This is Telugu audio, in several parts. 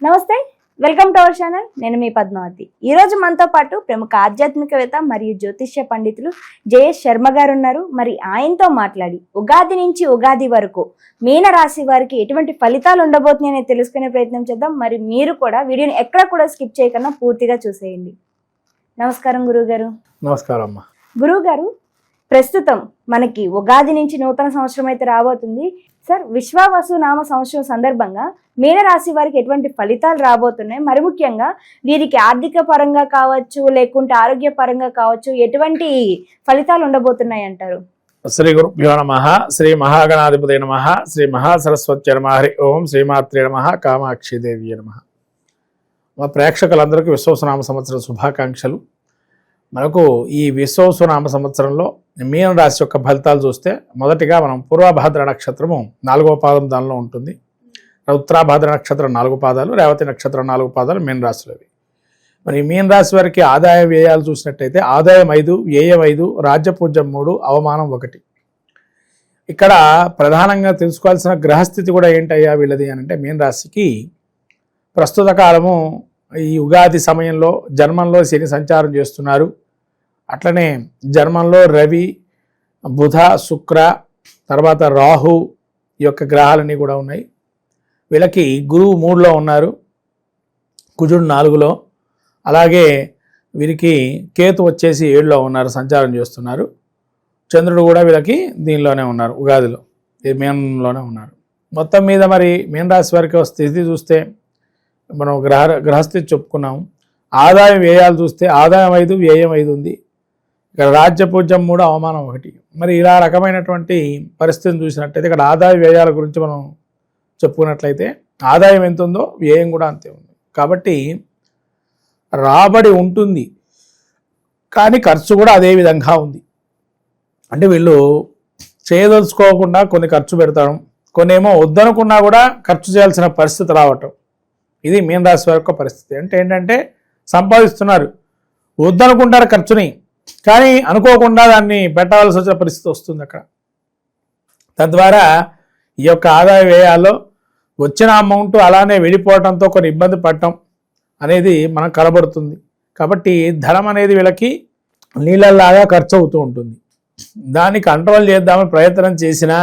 నమస్తే వెల్కమ్ టు అవర్ ఛానల్. నేను మీ పద్మావతి. ఈ రోజు మనతో పాటు ప్రముఖ ఆధ్యాత్మికవేత్త మరియు జ్యోతిష్య పండితులు జయేష్ శర్మ గారు ఉన్నారు. మరి ఆయనతో మాట్లాడి ఉగాది నుంచి ఉగాది వరకు మీన రాశి వారికి ఎటువంటి ఫలితాలు ఉండబోతున్నాయని తెలుసుకునే ప్రయత్నం చేద్దాం. మరి మీరు కూడా వీడియోని ఎక్కడ కూడా స్కిప్ చేయకుండా పూర్తిగా చూసేయండి. నమస్కారం గురువు గారు నమస్కారం అమ్మా. గురువు గారు ప్రస్తుతం మనకి ఉగాది నుంచి నూతన సంవత్సరం అయితే రాబోతుంది. సార్ విశ్వావసు నామ సంవత్సరం సందర్భంగా మీనరాశి వారికి ఎటువంటి ఫలితాలు రాబోతున్నాయి? మరి ముఖ్యంగా వీరికి ఆర్థిక పరంగా కావచ్చు లేకుంటే ఆరోగ్య పరంగా కావచ్చు ఎటువంటి ఫలితాలు ఉండబోతున్నాయి అంటారు? శ్రీ గురుభ్యో నమ శ్రీ మహాగణాధిపతి నమ శ్రీ మహాసరస్వతి నమ హరి ఓం శ్రీమాత్రే నమ కామాక్షిదేవి నమ. మా ప్రేక్షకులందరికీ విశ్వసనామ సంవత్సరం శుభాకాంక్షలు. మనకు ఈ విశ్వసనామ సంవత్సరంలో మీన రాశి యొక్క ఫలితాలు చూస్తే మొదటిగా మనం పూర్వభాద్ర నక్షత్రము నాలుగో పాదం దానిలో ఉంటుంది. ఉత్తరాభాద్ర నక్షత్రం నాలుగు పాదాలు రేవతి నక్షత్రం నాలుగు పాదాలు మీన రాశిలోవి. మరి మీన రాశి వారికి ఆదాయ వ్యయాలు చూసినట్టయితే ఆదాయం ఐదు వ్యయం ఐదు రాజ్యపూజ్యం మూడు అవమానం ఒకటి. ఇక్కడ ప్రధానంగా తెలుసుకోవాల్సిన గ్రహస్థితి కూడా ఏంటయ్యా వీళ్ళది అని అంటే మీన రాశికి ప్రస్తుత కాలము ఈ ఉగాది సమయంలో జన్మంలో శని సంచారం చేస్తున్నారు. అట్లనే జన్మంలో రవి బుధ శుక్ర తర్వాత రాహు ఈ యొక్క గ్రహాలన్నీ కూడా ఉన్నాయి. వీళ్ళకి గురువు మూడులో ఉన్నారు కుజుడు నాలుగులో. అలాగే వీరికి కేతు వచ్చేసి ఏడులో ఉన్నారు సంచారం చేస్తున్నారు. చంద్రుడు కూడా వీళ్ళకి దీనిలోనే ఉన్నారు ఉగాదిలో ఈ మీనంలోనే ఉన్నారు. మొత్తం మీద మరి మీనరాశి వారికి స్థితి చూస్తే మనం గ్రహ గ్రహస్థితి చెప్పుకున్నాం ఆదాయం వ్యయాలు చూస్తే ఆదాయం ఐదు వ్యయం ఐదు ఉంది. ఇక్కడ రాజ్యపూజ్యం మూడు అవమానం ఒకటి. మరి ఇలా రకమైనటువంటి పరిస్థితిని చూసినట్టయితే ఇక్కడ ఆదాయ వ్యయాల గురించి మనం చెప్పుకున్నట్లయితే ఆదాయం ఎంత ఉందో వ్యయం కూడా అంతే ఉంది. కాబట్టి రాబడి ఉంటుంది. కానీ ఖర్చు కూడా అదే విధంగా ఉంది. అంటే వీళ్ళు చేయదలుచుకోకుండా కొన్ని ఖర్చు పెడతాం కొన్ని ఏమో వద్దనుకున్నా కూడా ఖర్చు చేయాల్సిన పరిస్థితి రావటం. ఇది మీనరాశి వారి యొక్క పరిస్థితి. అంటే ఏంటంటే సంపాదిస్తున్నారు. వద్దనుకుంటారు ఖర్చుని. కానీ అనుకోకుండా దాన్ని పెట్టవలసి వచ్చిన పరిస్థితి వస్తుంది అక్కడ. తద్వారా ఈ యొక్క ఆదాయ వ్యయాల్లో వచ్చిన అమౌంట్ అలానే వెళ్ళిపోవడంతో కొన్ని ఇబ్బంది పడటం అనేది మనకు కనబడుతుంది. కాబట్టి ధనం అనేది వీళ్ళకి నీళ్ళలాగా ఖర్చు అవుతూ ఉంటుంది. దాన్ని కంట్రోల్ చేద్దామని ప్రయత్నం చేసినా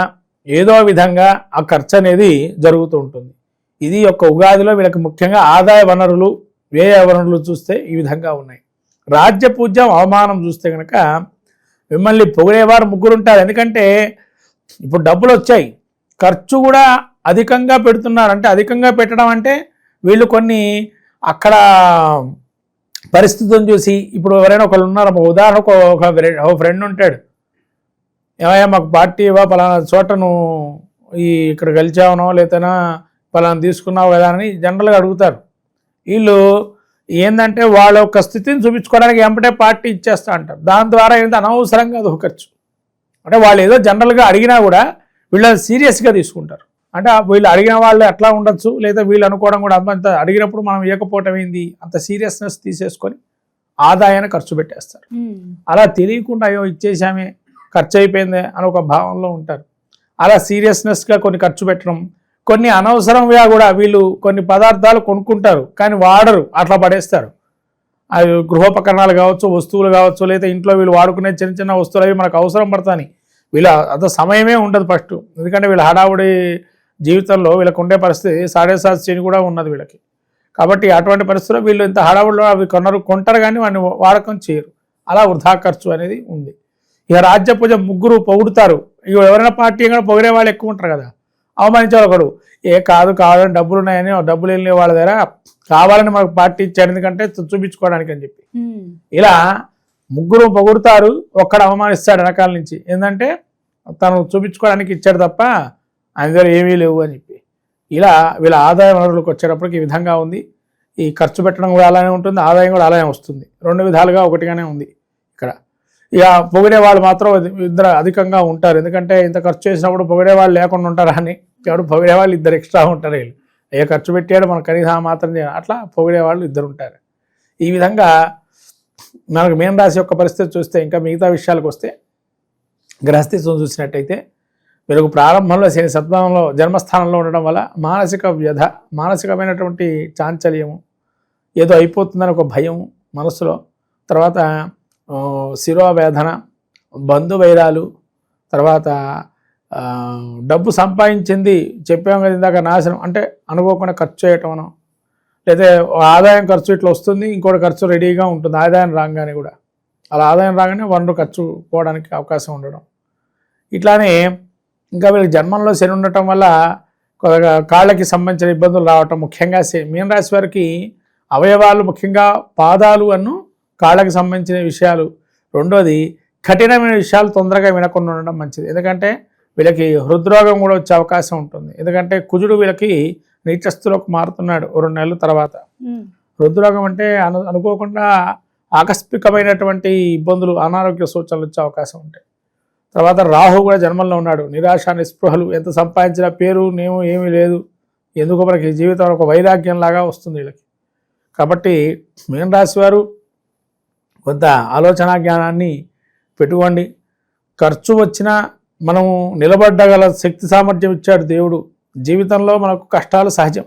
ఏదో విధంగా ఆ ఖర్చు అనేది జరుగుతూ ఉంటుంది. ఇది యొక్క ఉగాదిలో వీళ్ళకి ముఖ్యంగా ఆదాయ వనరులు వ్యయ వనరులు చూస్తే ఈ విధంగా ఉన్నాయి. రాజ్య పూజ్యం అవమానం చూస్తే కనుక మిమ్మల్ని పొగిడేవారు ముగ్గురు ఉంటారు ఎందుకంటే ఇప్పుడు డబ్బులు వచ్చాయి. ఖర్చు కూడా అధికంగా పెడుతున్నారు. అంటే అధికంగా పెట్టడం అంటే వీళ్ళు కొన్ని అక్కడ పరిస్థితులను చూసి ఇప్పుడు ఎవరైనా ఒకళ్ళు ఉన్నారు. ఒక ఉదాహరణకు ఒక ఫ్రెండ్ ఒక ఫ్రెండ్ ఉంటాడు. ఏమయ్యా మాకు పార్టీ ఇవ్వ పలానా చోట నువ్వు ఈ ఇక్కడ గెలిచావనో లేదైనా పలానా తీసుకున్నావు కదా అని జనరల్గా అడుగుతారు. వీళ్ళు ఏంటంటే వాళ్ళ యొక్క స్థితిని చూపించుకోవడానికి ఎంపటే పార్టీ ఇచ్చేస్తా అంటారు. దాని ద్వారా ఏంటంటే అనవసరంగా అది ఒక ఖర్చు. అంటే వాళ్ళు ఏదో జనరల్గా అడిగినా కూడా వీళ్ళు సీరియస్గా తీసుకుంటారు. అంటే వీళ్ళు అడిగిన వాళ్ళు ఎట్లా ఉండొచ్చు లేదా వీళ్ళు అనుకోవడం కూడా అంత అడిగినప్పుడు మనం ఇవ్వకపోవటం ఏంది? అంత సీరియస్నెస్ తీసేసుకొని ఆదాయాన్ని ఖర్చు పెట్టేస్తారు. అలా తెలియకుండా అయ్యో ఇచ్చేసామే ఖర్చు అయిపోయింది అని ఒక భావంలో ఉంటారు. అలా సీరియస్నెస్గా కొన్ని ఖర్చు పెట్టడం కొన్ని అనవసరంగా కూడా వీళ్ళు కొన్ని పదార్థాలు కొనుక్కుంటారు కానీ వాడరు అట్లా పడేస్తారు. అవి గృహోపకరణాలు కావచ్చు వస్తువులు కావచ్చు లేదా ఇంట్లో వీళ్ళు వాడుకునే చిన్న చిన్న వస్తువులు అవి మనకు అవసరం పడతాయి వీళ్ళ అంత సమయమే ఉండదు ఫస్ట్. ఎందుకంటే వీళ్ళ హడావుడి జీవితంలో వీళ్ళకు ఉండే పరిస్థితి సాడే సాత్ చేయని కూడా ఉన్నది వీళ్ళకి. కాబట్టి అటువంటి పరిస్థితుల్లో వీళ్ళు ఇంత హడావుడిలో అవి కొనరు కొంటారు కానీ వాడిని వాడకం చేయరు. అలా వృధా ఖర్చు అనేది ఉంది. ఇక రాజ్య పూజ ముగ్గురు పొగుడుతారు. ఇక ఎవరైనా పార్టీ కూడా పొగిడే వాళ్ళు ఎక్కువ ఉంటారు కదా. అవమానించే ఒకడు. ఏ కాదు కావాలని డబ్బులు ఉన్నాయని డబ్బులు వెళ్ళే వాళ్ళ దగ్గర కావాలని మనకు పార్టీ ఇచ్చాడు ఎందుకంటే చూపించుకోవడానికి అని చెప్పి. ఇలా ముగ్గురు పొగుడుతారు ఒక్కడ అవమానిస్తాడు వెనకాల నుంచి. ఏంటంటే తను చూపించుకోవడానికి ఇచ్చాడు తప్ప ఆయన దగ్గర ఏమీ లేవు అని చెప్పి. ఇలా వీళ్ళ ఆదాయ వనరులకు వచ్చేటప్పటికి ఈ విధంగా ఉంది. ఈ ఖర్చు పెట్టడం కూడా అలానే ఉంటుంది ఆదాయం కూడా అలానే వస్తుంది. రెండు విధాలుగా ఒకటిగానే ఉంది. ఇక పొగిడే వాళ్ళు మాత్రం ఇద్దరు అధికంగా ఉంటారు. ఎందుకంటే ఇంత ఖర్చు చేసినప్పుడు పొగిడే వాళ్ళు లేకుండా ఉంటారా అని ఎవరు పొగిడే వాళ్ళు ఇద్దరు ఎక్స్ట్రా ఉంటారు వీళ్ళు. ఏ ఖర్చు పెట్టాడు మన కనీసం మాత్రం అట్లా పొగిడే వాళ్ళు ఇద్దరు ఉంటారు. ఈ విధంగా మనకు మీన రాశి యొక్క పరిస్థితి చూస్తే ఇంకా మిగతా విషయాలకు వస్తే గ్రహస్థితిని చూసినట్టయితే వీళ్ళకు ప్రారంభంలో శని సత్వంలో జన్మస్థానంలో ఉండడం వల్ల మానసిక వ్యధ మానసికమైనటువంటి చాంచల్యము ఏదో అయిపోతుందని ఒక భయం మనసులో. తర్వాత శిరోవేదన బంధువైరాలు తర్వాత డబ్బు సంపాదించింది చెప్పాం కదా ఇందాక నాశనం అంటే అనుకోకుండా ఖర్చు చేయటం మనం లేదా ఆదాయం ఖర్చు ఇట్లా వస్తుంది ఇంకోటి ఖర్చు రెడీగా ఉంటుంది ఆదాయం రాగానే కూడా. అలా ఆదాయం రాగానే వనరు ఖర్చు పోవడానికి అవకాశం ఉండడం. ఇట్లానే ఇంకా వీళ్ళకి జన్మంలో శని ఉండటం వల్ల కొద్దిగా కాళ్ళకి సంబంధించిన ఇబ్బందులు రావటం ముఖ్యంగా మీనరాశి వారికి అవయవాలు ముఖ్యంగా పాదాలు అను కాళ్ళకి సంబంధించిన విషయాలు. రెండోది కఠినమైన విషయాలు తొందరగా వినకుండా ఉండడం మంచిది. ఎందుకంటే వీళ్ళకి హృద్రోగం కూడా వచ్చే అవకాశం ఉంటుంది. ఎందుకంటే కుజుడు వీళ్ళకి నీచస్థులోకి మారుతున్నాడు రెండు నెలల తర్వాత. హృద్రోగం అంటే అను అనుకోకుండా ఆకస్మికమైనటువంటి ఇబ్బందులు అనారోగ్య సూచనలు వచ్చే అవకాశం ఉంటాయి. తర్వాత రాహు కూడా జన్మంలో ఉన్నాడు. నిరాశ నిస్పృహలు ఎంత సంపాదించిన పేరు నేము ఏమీ లేదు. ఎందుకు? మనకి జీవితం ఒక వైరాగ్యం లాగా వస్తుంది వీళ్ళకి. కాబట్టి మీన రాశి వారు కొంత ఆలోచన జ్ఞానాన్ని పెట్టుకోండి. ఖర్చు వచ్చినా మనము నిలబడ్డగల శక్తి సామర్థ్యం ఇచ్చాడు దేవుడు. జీవితంలో మనకు కష్టాలు సహజం.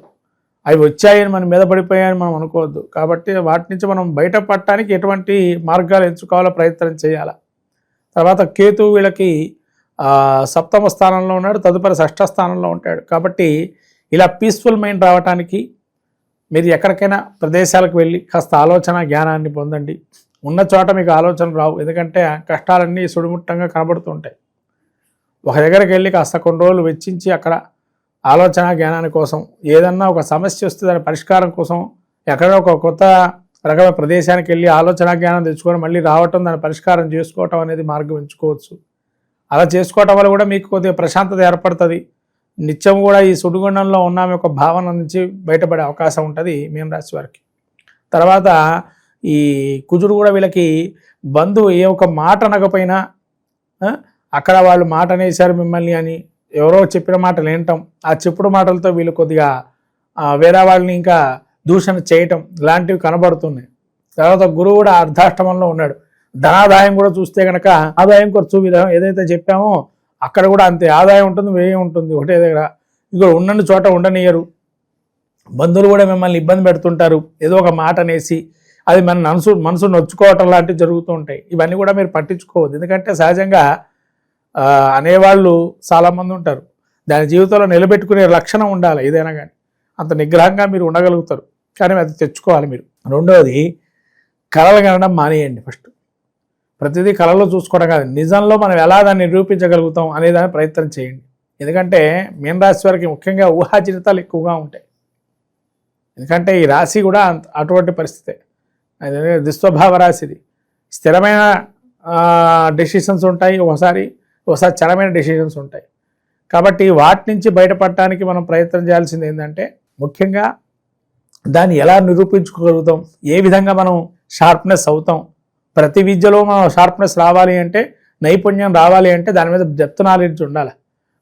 అవి వచ్చాయని మన మీద పడిపోయాయని మనం అనుకోవద్దు. కాబట్టి వాటి నుంచి మనం బయటపడటానికి ఎటువంటి మార్గాలు ఎంచుకోవాలో ప్రయత్నం చేయాలి. తర్వాత కేతు వీళ్ళకి సప్తమ స్థానంలో ఉన్నాడు తదుపరి షష్ఠ స్థానంలో ఉంటాడు. కాబట్టి ఇలా పీస్ఫుల్ మైండ్ రావటానికి మీరు ఎక్కడికైనా ప్రదేశాలకు వెళ్ళి కాస్త ఆలోచన జ్ఞానాన్ని పొందండి. ఉన్న చోట మీకు ఆలోచనలు రావు. ఎందుకంటే కష్టాలన్నీ సుడిముట్టంగా కనబడుతుంటాయి ఒక దగ్గరికి వెళ్ళి కాస్త కొన్ని రోజులు వెచ్చించి అక్కడ ఆలోచన జ్ఞానాని కోసం ఏదన్నా ఒక సమస్య వస్తే దాని పరిష్కారం కోసం ఎక్కడో ఒక కొత్త రకమైన ప్రదేశానికి వెళ్ళి ఆలోచన జ్ఞానం తెచ్చుకొని మళ్ళీ రావటం దాని పరిష్కారం చేసుకోవటం అనేది మార్గం ఎంచుకోవచ్చు. అలా చేసుకోవటం వల్ల కూడా మీకు కొద్దిగా ప్రశాంతత ఏర్పడుతుంది. నిత్యం కూడా ఈ సుడిగుండంలో ఉన్న ఒక భావన నుంచి బయటపడే అవకాశం ఉంటుంది మీన రాశి వారికి. తర్వాత ఈ కుజుడు కూడా వీళ్ళకి బంధువు ఏ ఒక మాట అనకపోయినా అక్కడ వాళ్ళు మాట అనేసారు మిమ్మల్ని అని ఎవరో చెప్పిన మాటలు వినటం ఆ చెప్పుడు మాటలతో వీళ్ళు కొద్దిగా వేరే వాళ్ళని ఇంకా దూషణ చేయటం ఇలాంటివి కనబడుతున్నాయి. తర్వాత గురువు కూడా అర్ధాష్టమంలో ఉన్నాడు. ధనాదాయం కూడా చూస్తే కనుక ఆదాయం ఖర్చు విధానం ఏదైతే చెప్పామో అక్కడ కూడా అంతే. ఆదాయం ఉంటుంది వ్యయం ఉంటుంది ఒకటే దగ్గర. ఇక్కడ ఉండని చోట ఉండనియరు. బంధువులు కూడా మిమ్మల్ని ఇబ్బంది పెడుతుంటారు. ఏదో ఒక మాట అనేసి అది మన మనసు మనసు నొచ్చుకోవటం లాంటివి జరుగుతూ ఉంటాయి. ఇవన్నీ కూడా మీరు పట్టించుకోవద్దు. ఎందుకంటే సహజంగా అనేవాళ్ళు చాలామంది ఉంటారు. దాని జీవితంలో నిలబెట్టుకునే లక్షణం ఉండాలి ఏదైనా కానీ. అంత నిగ్రహంగా మీరు ఉండగలుగుతారు. కానీ అది తెచ్చుకోవాలి మీరు. రెండవది కళలు కనడం మానేయండి ఫస్ట్. ప్రతిదీ కళలో చూసుకోవడం కాదు. నిజంలో మనం ఎలా దాన్ని నిరూపించగలుగుతాం అనే దాన్ని ప్రయత్నం చేయండి. ఎందుకంటే మీన రాశి వారికి ముఖ్యంగా ఊహాజనితాలు ఎక్కువగా ఉంటాయి. ఎందుకంటే ఈ రాశి కూడా అంత- అటువంటి పరిస్థితే. అది దుస్వభావ రాశిది. స్థిరమైన డెసిషన్స్ ఉంటాయి. ఒకసారి ఒకసారి చరమైన డెసిషన్స్ ఉంటాయి. కాబట్టి వాటి నుంచి బయటపడటానికి మనం ప్రయత్నం చేయాల్సింది ఏంటంటే ముఖ్యంగా దాన్ని ఎలా నిరూపించుకోగలుగుతాం? ఏ విధంగా మనం షార్ప్నెస్ అవుతాం? ప్రతి విద్యలో మనం షార్ప్నెస్ రావాలి అంటే నైపుణ్యం రావాలి అంటే దాని మీద డెప్త్ నాలెడ్జ్ ఉండాలి.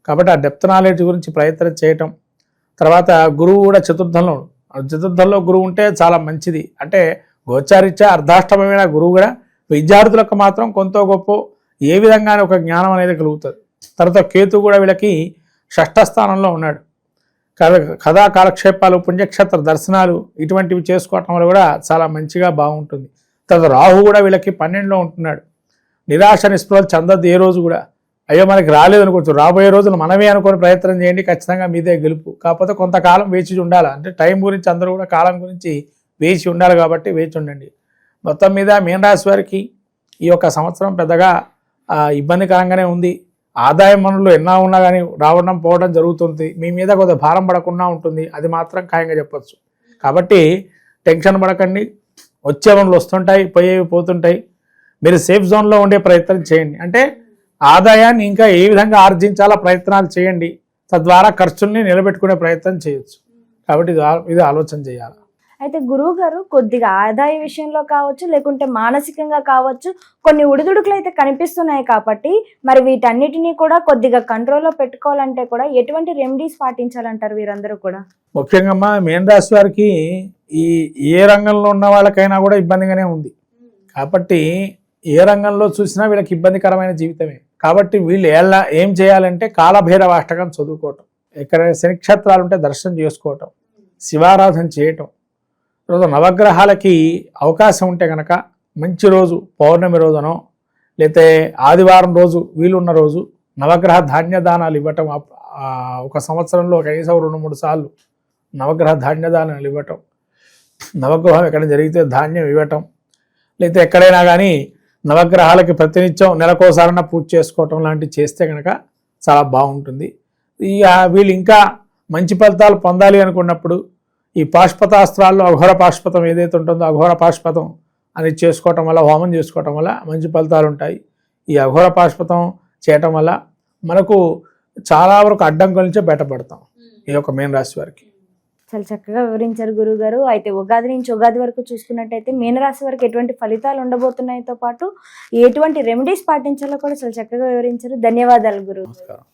కాబట్టి ఆ డెప్త్ నాలెడ్జ్ గురించి ప్రయత్నం చేయటం. తర్వాత గురువు కూడా చతుర్థంలో చతుర్థంలో గురువు ఉంటే చాలా మంచిది. అంటే గోచారిత్యా అర్ధాష్టమైన గురువు కూడా విద్యార్థులకు మాత్రం కొంత గొప్ప ఏ విధంగా ఒక జ్ఞానం అనేది కలుగుతుంది. తర్వాత కేతు కూడా వీళ్ళకి షష్ఠ స్థానంలో ఉన్నాడు. కథ- కథా కాలక్షేపాలు పుణ్యక్షేత్ర దర్శనాలు ఇటువంటివి చేసుకోవటం వల్ల కూడా చాలా మంచిగా బాగుంటుంది. తర్వాత రాహు కూడా వీళ్ళకి పన్నెండులో ఉంటున్నాడు. నిరాశ నిస్పృహలు చెందద్దు ఏ రోజు కూడా. అయ్యో మనకి రాలేదు అనుకోవచ్చు. రాబోయే రోజులు మనమే అనుకుని ప్రయత్నం చేయండి. ఖచ్చితంగా మీదే గెలుపు. కాకపోతే కొంతకాలం వేచి ఉండాలి? అంటే టైం గురించి అందరూ కూడా కాలం గురించి వేచి ఉండాలి కాబట్టి వేచి ఉండండి. మొత్తం మీద మీన రాశి వారికి ఈ యొక్క సంవత్సరం పెద్దగా ఇబ్బందికరంగానే ఉంది. ఆదాయం పనులు ఎన్నో ఉన్నా కానీ రావడం పోవడం జరుగుతుంది. మీ మీద కొద్దిగా భారం పడకుండా ఉంటుంది. అది మాత్రం ఖాయంగా చెప్పచ్చు. కాబట్టి టెన్షన్ పడకండి. వచ్చే పనులు వస్తుంటాయి పోయేవి పోతుంటాయి. మీరు సేఫ్ జోన్లో ఉండే ప్రయత్నం చేయండి. అంటే ఆదాయాన్ని ఇంకా ఏ విధంగా ఆర్జించాలో ప్రయత్నాలు చేయండి. తద్వారా ఖర్చుల్ని నిలబెట్టుకునే ప్రయత్నం చేయొచ్చు. కాబట్టి ఇది ఇది ఆలోచన చేయాలి. అయితే గురువు గారు కొద్దిగా ఆదాయ విషయంలో కావచ్చు లేకుంటే మానసికంగా కావచ్చు కొన్ని ఉడిదుడుకులు అయితే కనిపిస్తున్నాయి కాబట్టి మరి వీటన్నిటినీ కూడా కొద్దిగా కంట్రోల్లో పెట్టుకోవాలంటే కూడా ఎటువంటి రెమెడీస్ పాటించాలంటారు వీరందరూ కూడా? ముఖ్యంగా మేన్ రాశి వారికి ఈ ఏ రంగంలో ఉన్న వాళ్ళకైనా కూడా ఇబ్బందిగానే ఉంది. కాబట్టి ఏ రంగంలో చూసినా వీళ్ళకి ఇబ్బందికరమైన జీవితమే. కాబట్టి వీళ్ళు ఎలా ఏం చేయాలంటే కాలభైరవ అష్టకం చదువుకోవటం. ఎక్కడ శనిక్షేత్రాలు ఉంటే దర్శనం చేసుకోవటం. శివారాధన చేయటం. రోజు నవగ్రహాలకి అవకాశం ఉంటే కనుక మంచి రోజు పౌర్ణమి రోజునో లేతే ఆదివారం రోజు వీలున్న రోజు నవగ్రహ ధాన్య దానాలు ఇవ్వటం ఒక సంవత్సరంలో కనీసం రెండు మూడు సార్లు నవగ్రహ ధాన్య దానాలు ఇవ్వటం నవగ్రహం ఎక్కడ జరిగితే ధాన్యం ఇవ్వటం లేకపోతే ఎక్కడైనా కానీ నవగ్రహాలకి ప్రతినిత్యం నెలకోసారన్నా పూజ చేసుకోవటం లాంటివి చేస్తే కనుక చాలా బాగుంటుంది. ఇక వీళ్ళు ఇంకా మంచి ఫలితాలు పొందాలి అనుకున్నప్పుడు ఈ పాష్పతాస్త్రాల్లో అఘోర పాష్పతం ఏదైతే ఉంటుందో అఘోర పాష్పతం అనేది చేసుకోవటం వల్ల హోమం చేసుకోవటం వల్ల మంచి ఫలితాలు ఉంటాయి. ఈ అఘోర పాష్పతం చేయటం వల్ల మనకు చాలా వరకు అడ్డంకుల నుంచే బయటపడతాం ఈ యొక్క మీన రాశి వారికి. చాలా చక్కగా వివరించారు గురువు గారు అయితే ఉగాది నుంచి ఉగాది వరకు చూసుకున్నట్టయితే మీనరాశి వరకు ఎటువంటి ఫలితాలు ఉండబోతున్నాయితో పాటు ఎటువంటి రెమెడీస్ పాటించాలో కూడా చాలా చక్కగా వివరించారు. ధన్యవాదాలు గురువు నమస్కారం.